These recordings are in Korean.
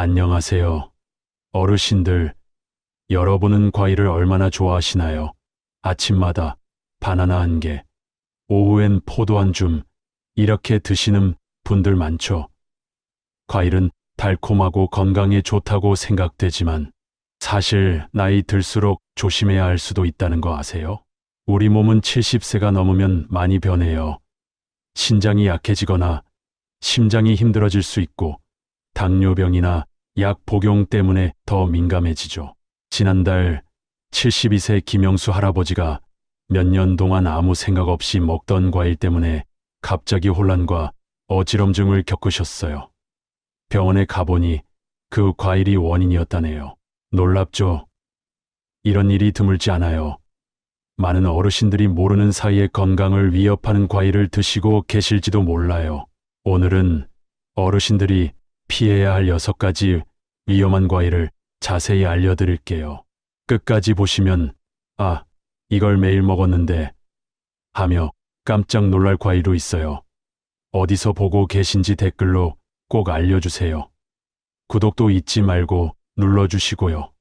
안녕하세요. 어르신들, 여러분은 과일을 얼마나 좋아하시나요? 아침마다 바나나 한 개, 오후엔 포도 한 줌, 이렇게 드시는 분들 많죠. 과일은 달콤하고 건강에 좋다고 생각되지만 사실 나이 들수록 조심해야 할 수도 있다는 거 아세요? 우리 몸은 70세가 넘으면 많이 변해요. 신장이 약해지거나 심장이 힘들어질 수 있고 당뇨병이나 약 복용 때문에 더 민감해지죠. 지난달 72세 김영수 할아버지가 몇 년 동안 아무 생각 없이 먹던 과일 때문에 갑자기 혼란과 어지럼증을 겪으셨어요. 병원에 가보니 그 과일이 원인이었다네요. 놀랍죠? 이런 일이 드물지 않아요. 많은 어르신들이 모르는 사이에 건강을 위협하는 과일을 드시고 계실지도 몰라요. 오늘은 어르신들이 피해야 할 여섯 가지 위험한 과일을 자세히 알려드릴게요. 끝까지 보시면, 아, 이걸 매일 먹었는데, 하며 깜짝 놀랄 과일도 있어요. 어디서 보고 계신지 댓글로 꼭 알려주세요. 구독도 잊지 말고 눌러주시고요.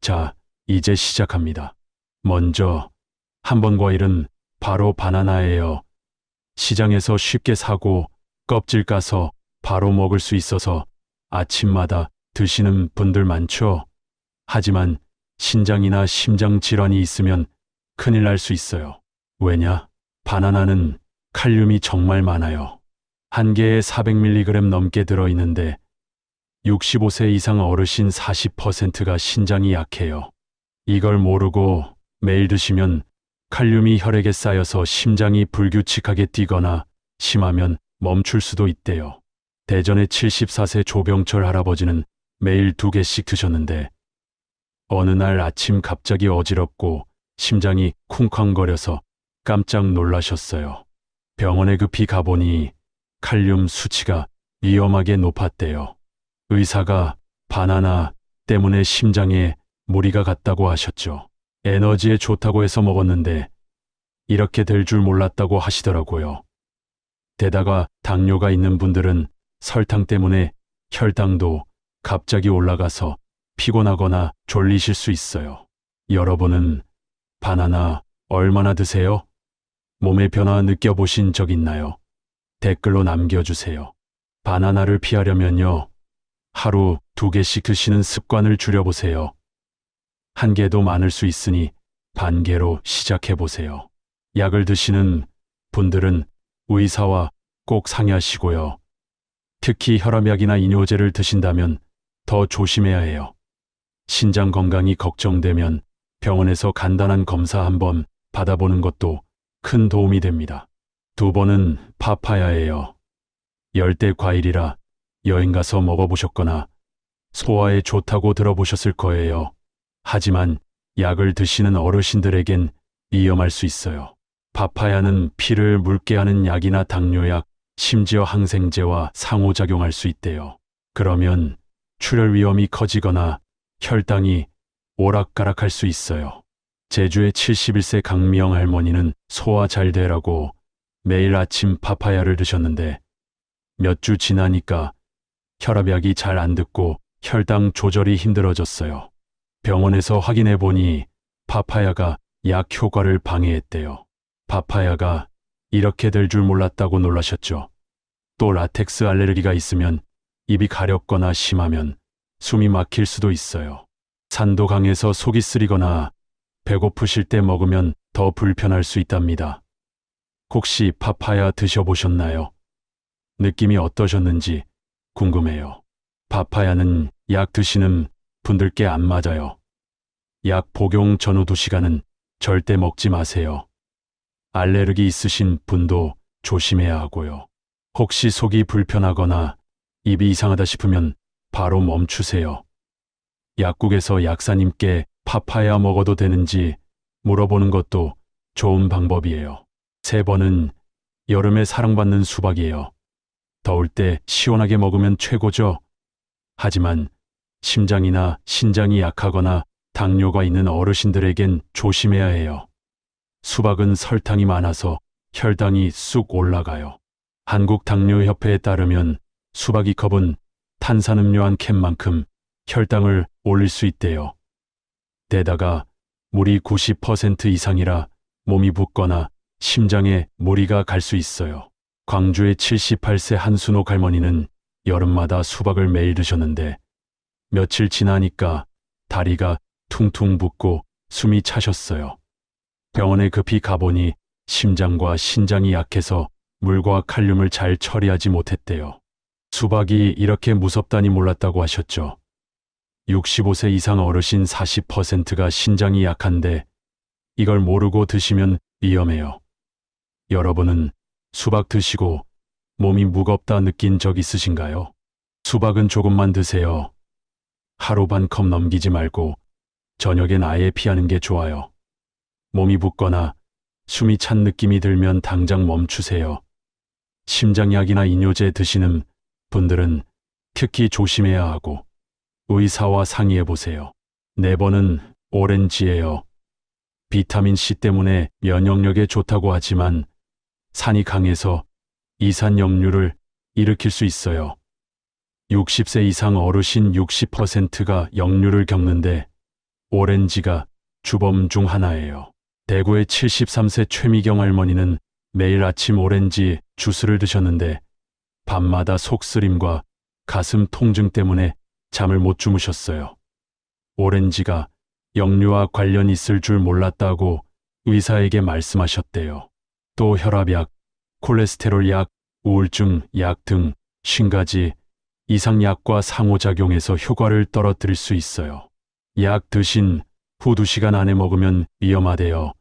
자, 이제 시작합니다. 먼저, 한 번 과일은 바로 바나나예요. 시장에서 쉽게 사고 껍질 까서 바로 먹을 수 있어서 아침마다 드시는 분들 많죠. 하지만 신장이나 심장 질환이 있으면 큰일 날 수 있어요. 왜냐? 바나나는 칼륨이 정말 많아요. 한 개에 400mg 넘게 들어있는데 65세 이상 어르신 40%가 신장이 약해요. 이걸 모르고 매일 드시면 칼륨이 혈액에 쌓여서 심장이 불규칙하게 뛰거나 심하면 멈출 수도 있대요. 대전의 74세 조병철 할아버지는 매일 두 개씩 드셨는데 어느 날 아침 갑자기 어지럽고 심장이 쿵쾅거려서 깜짝 놀라셨어요. 병원에 급히 가보니 칼륨 수치가 위험하게 높았대요. 의사가 바나나 때문에 심장에 무리가 갔다고 하셨죠. 에너지에 좋다고 해서 먹었는데 이렇게 될 줄 몰랐다고 하시더라고요. 게다가 당뇨가 있는 분들은 설탕 때문에 혈당도 갑자기 올라가서 피곤하거나 졸리실 수 있어요. 여러분은 바나나 얼마나 드세요? 몸의 변화 느껴보신 적 있나요? 댓글로 남겨주세요. 바나나를 피하려면요. 하루 두 개씩 드시는 습관을 줄여보세요. 한 개도 많을 수 있으니 반 개로 시작해보세요. 약을 드시는 분들은 의사와 꼭 상의하시고요. 특히 혈압약이나 이뇨제를 드신다면 더 조심해야 해요. 신장 건강이 걱정되면 병원에서 간단한 검사 한번 받아보는 것도 큰 도움이 됩니다. 두 번은 파파야예요. 열대 과일이라 여행 가서 먹어보셨거나 소화에 좋다고 들어보셨을 거예요. 하지만 약을 드시는 어르신들에겐 위험할 수 있어요. 파파야는 피를 묽게 하는 약이나 당뇨약, 심지어 항생제와 상호작용할 수 있대요. 그러면 출혈 위험이 커지거나 혈당이 오락가락할 수 있어요. 제주의 71세 강미영 할머니는 소화 잘 되라고 매일 아침 파파야를 드셨는데 몇 주 지나니까 혈압약이 잘 안 듣고 혈당 조절이 힘들어졌어요. 병원에서 확인해 보니 파파야가 약 효과를 방해했대요. 파파야가 이렇게 될 줄 몰랐다고 놀라셨죠. 또 라텍스 알레르기가 있으면 입이 가렵거나 심하면 숨이 막힐 수도 있어요. 산도 강해서 속이 쓰리거나 배고프실 때 먹으면 더 불편할 수 있답니다. 혹시 파파야 드셔보셨나요? 느낌이 어떠셨는지 궁금해요. 파파야는 약 드시는 분들께 안 맞아요. 약 복용 전후 2시간은 절대 먹지 마세요. 알레르기 있으신 분도 조심해야 하고요. 혹시 속이 불편하거나 입이 이상하다 싶으면 바로 멈추세요. 약국에서 약사님께 파파야 먹어도 되는지 물어보는 것도 좋은 방법이에요. 세 번은 여름에 사랑받는 수박이에요. 더울 때 시원하게 먹으면 최고죠. 하지만 심장이나 신장이 약하거나 당뇨가 있는 어르신들에겐 조심해야 해요. 수박은 설탕이 많아서 혈당이 쑥 올라가요. 한국당뇨협회에 따르면 수박 2컵은 탄산음료 한 캔만큼 혈당을 올릴 수 있대요. 게다가 물이 90% 이상이라 몸이 붓거나 심장에 무리가 갈 수 있어요. 광주의 78세 한순옥 할머니는 여름마다 수박을 매일 드셨는데 며칠 지나니까 다리가 퉁퉁 붓고 숨이 차셨어요. 병원에 급히 가보니 심장과 신장이 약해서 물과 칼륨을 잘 처리하지 못했대요. 수박이 이렇게 무섭다니 몰랐다고 하셨죠. 65세 이상 어르신 40%가 신장이 약한데 이걸 모르고 드시면 위험해요. 여러분은 수박 드시고 몸이 무겁다 느낀 적 있으신가요? 수박은 조금만 드세요. 하루 반 컵 넘기지 말고 저녁엔 아예 피하는 게 좋아요. 몸이 붓거나 숨이 찬 느낌이 들면 당장 멈추세요. 심장약이나 이뇨제 드시는 분들은 특히 조심해야 하고 의사와 상의해 보세요. 네 번은 오렌지예요. 비타민 C 때문에 면역력에 좋다고 하지만 산이 강해서 이산역류를 일으킬 수 있어요. 60세 이상 어르신 60%가 역류를 겪는데 오렌지가 주범 중 하나예요. 대구의 73세 최미경 할머니는 매일 아침 오렌지 주스를 드셨는데 밤마다 속쓰림과 가슴 통증 때문에 잠을 못 주무셨어요. 오렌지가 역류와 관련 있을 줄 몰랐다고 의사에게 말씀하셨대요. 또 혈압약, 콜레스테롤 약, 우울증 약등 50가지 이상 약과 상호작용해서 효과를 떨어뜨릴 수 있어요. 약 드신 후 2시간 안에 먹으면 위험하대요.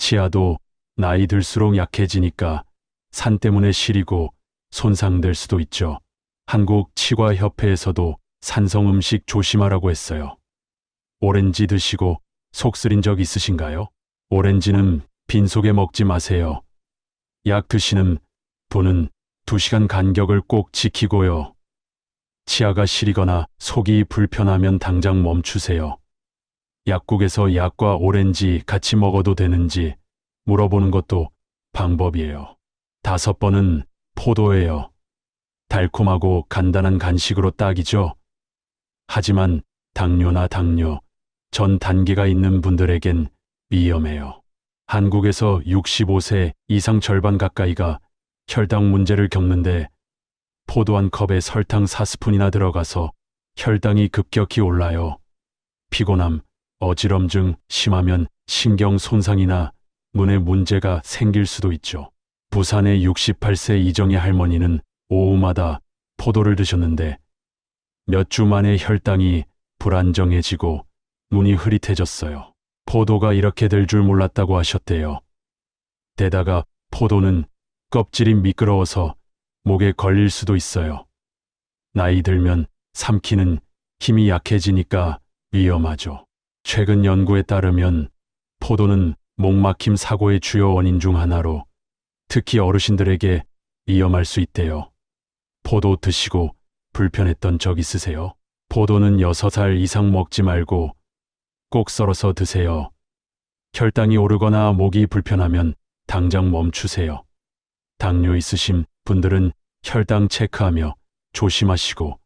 치아도 나이 들수록 약해지니까 산 때문에 시리고 손상될 수도 있죠. 한국 치과협회에서도 산성 음식 조심하라고 했어요. 오렌지 드시고 속 쓰린 적 있으신가요? 오렌지는 빈속에 먹지 마세요. 약 드시는 분은 2시간 간격을 꼭 지키고요. 치아가 시리거나 속이 불편하면 당장 멈추세요. 약국에서 약과 오렌지 같이 먹어도 되는지 물어보는 것도 방법이에요. 다섯 번은 포도예요. 달콤하고 간단한 간식으로 딱이죠. 하지만 당뇨나 당뇨, 전 단계가 있는 분들에겐 위험해요. 한국에서 65세 이상 절반 가까이가 혈당 문제를 겪는데 포도 한 컵에 설탕 4스푼이나 들어가서 혈당이 급격히 올라요. 피곤함, 어지럼증 심하면 신경 손상이나 눈에 문제가 생길 수도 있죠. 부산의 68세 이정희 할머니는 오후마다 포도를 드셨는데 몇 주 만에 혈당이 불안정해지고 눈이 흐릿해졌어요. 포도가 이렇게 될 줄 몰랐다고 하셨대요. 게다가 포도는 껍질이 미끄러워서 목에 걸릴 수도 있어요. 나이 들면 삼키는 힘이 약해지니까 위험하죠. 최근 연구에 따르면 포도는 목막힘 사고의 주요 원인 중 하나로 특히 어르신들에게 위험할 수 있대요. 포도 드시고 불편했던 적 있으세요? 포도는 6살 이상 먹지 말고 꼭 썰어서 드세요. 혈당이 오르거나 목이 불편하면 당장 멈추세요. 당뇨 있으신 분들은 혈당 체크하며 조심하시고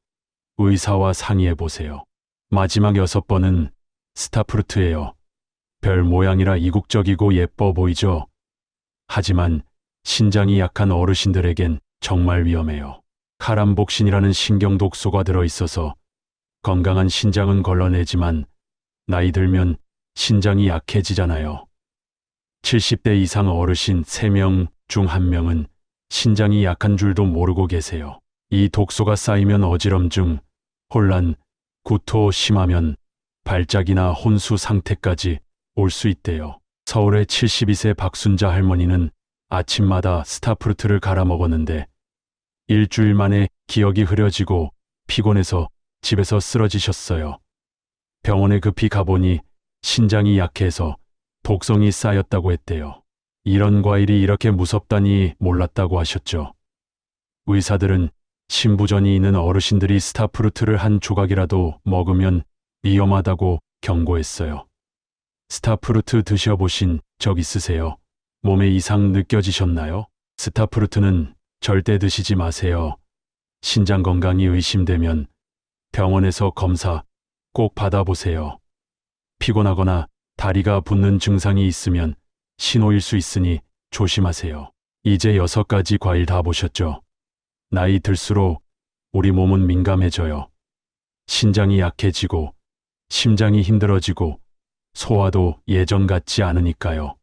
의사와 상의해 보세요. 마지막 여섯 번은 스타프루트예요. 별 모양이라 이국적이고 예뻐 보이죠? 하지만 신장이 약한 어르신들에겐 정말 위험해요. 카람복신이라는 신경 독소가 들어 있어서 건강한 신장은 걸러내지만 나이 들면 신장이 약해지잖아요. 70대 이상 어르신 3명 중 1명은 신장이 약한 줄도 모르고 계세요. 이 독소가 쌓이면 어지럼증, 혼란, 구토 심하면 발작이나 혼수 상태까지 올 수 있대요. 서울의 72세 박순자 할머니는 아침마다 스타프루트를 갈아 먹었는데 일주일 만에 기억이 흐려지고 피곤해서 집에서 쓰러지셨어요. 병원에 급히 가보니 신장이 약해서 독성이 쌓였다고 했대요. 이런 과일이 이렇게 무섭다니 몰랐다고 하셨죠. 의사들은 신부전이 있는 어르신들이 스타프루트를 한 조각이라도 먹으면 위험하다고 경고했어요. 스타프루트 드셔보신 적 있으세요? 몸에 이상 느껴지셨나요? 스타프루트는 절대 드시지 마세요. 신장 건강이 의심되면 병원에서 검사 꼭 받아보세요. 피곤하거나 다리가 붓는 증상이 있으면 신호일 수 있으니 조심하세요. 이제 여섯 가지 과일 다 보셨죠? 나이 들수록 우리 몸은 민감해져요. 신장이 약해지고 심장이 힘들어지고 소화도 예전 같지 않으니까요.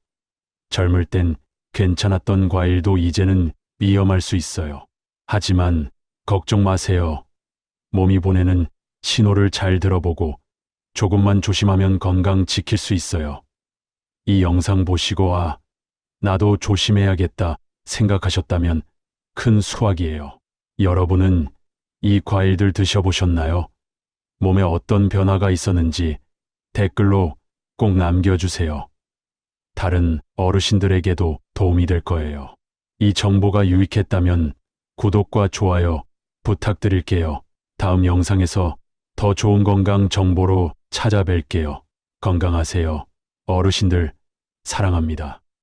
젊을 땐 괜찮았던 과일도 이제는 위험할 수 있어요. 하지만 걱정 마세요. 몸이 보내는 신호를 잘 들어보고 조금만 조심하면 건강 지킬 수 있어요. 이 영상 보시고 아, 나도 조심해야겠다 생각하셨다면 큰 수확이에요. 여러분은 이 과일들 드셔보셨나요? 몸에 어떤 변화가 있었는지 댓글로 꼭 남겨주세요. 다른 어르신들에게도 도움이 될 거예요. 이 정보가 유익했다면 구독과 좋아요 부탁드릴게요. 다음 영상에서 더 좋은 건강 정보로 찾아뵐게요. 건강하세요. 어르신들 사랑합니다.